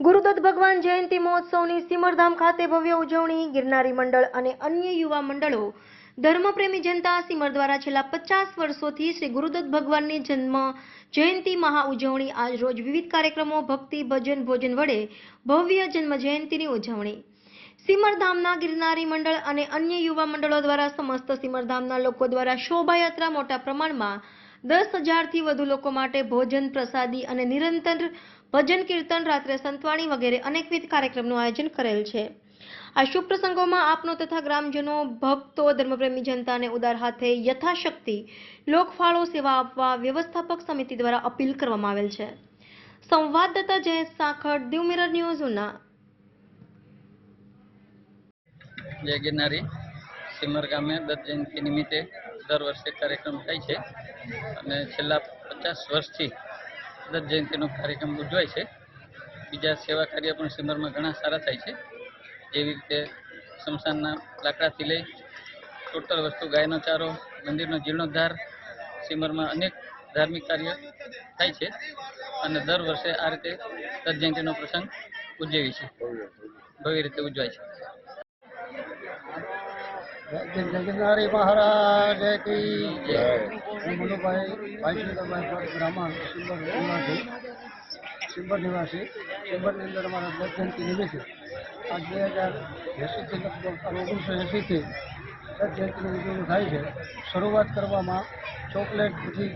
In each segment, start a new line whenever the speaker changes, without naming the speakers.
ગુરુદત્ત ભગવાન જયંતિ મહોત્સવની સિમરધામ ખાતે ભવ્ય ઉજવણી ગિરનારી મંડળ અને અન્ય યુવા મંડળો ધર્મપ્રેમી જનતા સિમર દ્વારા છેલ્લા પચાસ વર્ષોથી શ્રી ગુરુદત્ત ભગવાનની જન્મ જયંતિ મહા ઉજવણી આજ રોજ વિવિધ કાર્યક્રમો, ભક્તિ, ભજન, ભોજન વડે ભવ્ય જન્મ જયંતિની ઉજવણી. સિમરધામના ગિરનારી મંડળ અને અન્ય યુવા મંડળો દ્વારા સમસ્ત સિમરધામના લોકો દ્વારા શોભાયાત્રા મોટા પ્રમાણમાં દસ હજારથી વધુ લોકો માટે ભોજન, પ્રસાદી અને નિરંતર ભજન, કીર્તન, રાત્રે સંતવાણી વગેરે અનેકવિધ કાર્યક્રમનું આયોજન કરેલ છે. આ શુભ પ્રસંગોમાં આપનો તથા ગ્રામજનો, ભક્તો, ધર્મપ્રેમી જનતાને ઉદાર હાથે યથાશક્તિ, લોકફાળો, સેવા આપવા વ્યવસ્થાપક સમિતિ દ્વારા અપીલ કરવામાં આવેલ છે. સંવાદદાતા જયેશ સાખડ દીવ મિરર ન્યૂઝ, ઉના.
જય ગિરનારી, સિમર ગામે દત્ત જયંતિ નિમિત્તે દર વર્ષે કાર્યક્રમ થાય છે. અને છેલ્લા પચાસ વર્ષથી દત્ત જયંતિનો કાર્યક્રમ ઉજવાય છે. બીજા સેવા કાર્ય પણ સિમરમાં ઘણા સારા થાય છે. જેવી રીતે સ્મશાનના લાકડાથી લઈ ટોટલ વસ્તુ, ગાયનો ચારો, મંદિરનો જીર્ણોદ્ધાર સિમરમાં અનેક ધાર્મિક કાર્ય થાય છે. અને દર વર્ષે આ રીતે દત્ત જયંતિનો પ્રસંગ ઉજવી છે ભવ્ય રીતે ઉજવાય છે.
જગનારી મહારાજ કી જય હું મનુભાઈ સિંબર નિવાસી સિંબર નિવાસી સિંબરની અંદર અમારા દત્ત જયંતિ છે આ બે હજાર એંસીથી લગભગ ઓગણીસો એંસીથી ઉજવણી થાય છે શરૂઆત કરવામાં ચોકલેટ પછી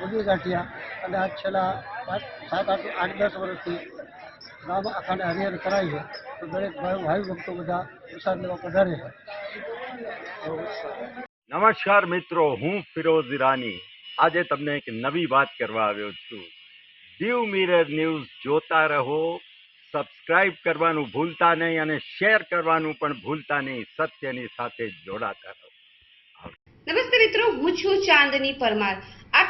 બધી ગાંઠિયા અને આજ છેલ્લા પાંચ સાત આઠ આઠ દસ વર્ષથી ગામ આખાને હરિહર કરાવીએ તો દરેક ભાઈ ભાઈ ભક્તો બધા પ્રસાદ લેવા પધારે છે.
નમસ્કાર મિત્રો હું ફિરોઝ ઈરાની. આજે તમને એક નવી વાત કરવા આવ્યો છું. દીવ મિરર ન્યૂઝ જોતા રહો સબસ્ક્રાઇબ કરવાનું ભૂલતા નહીં અને શેર કરવાનું પણ ભૂલતા નહીં સત્યની સાથે જોડાતા રહો.
નમસ્તે મિત્રો હું છું ચાંદની પરમાર.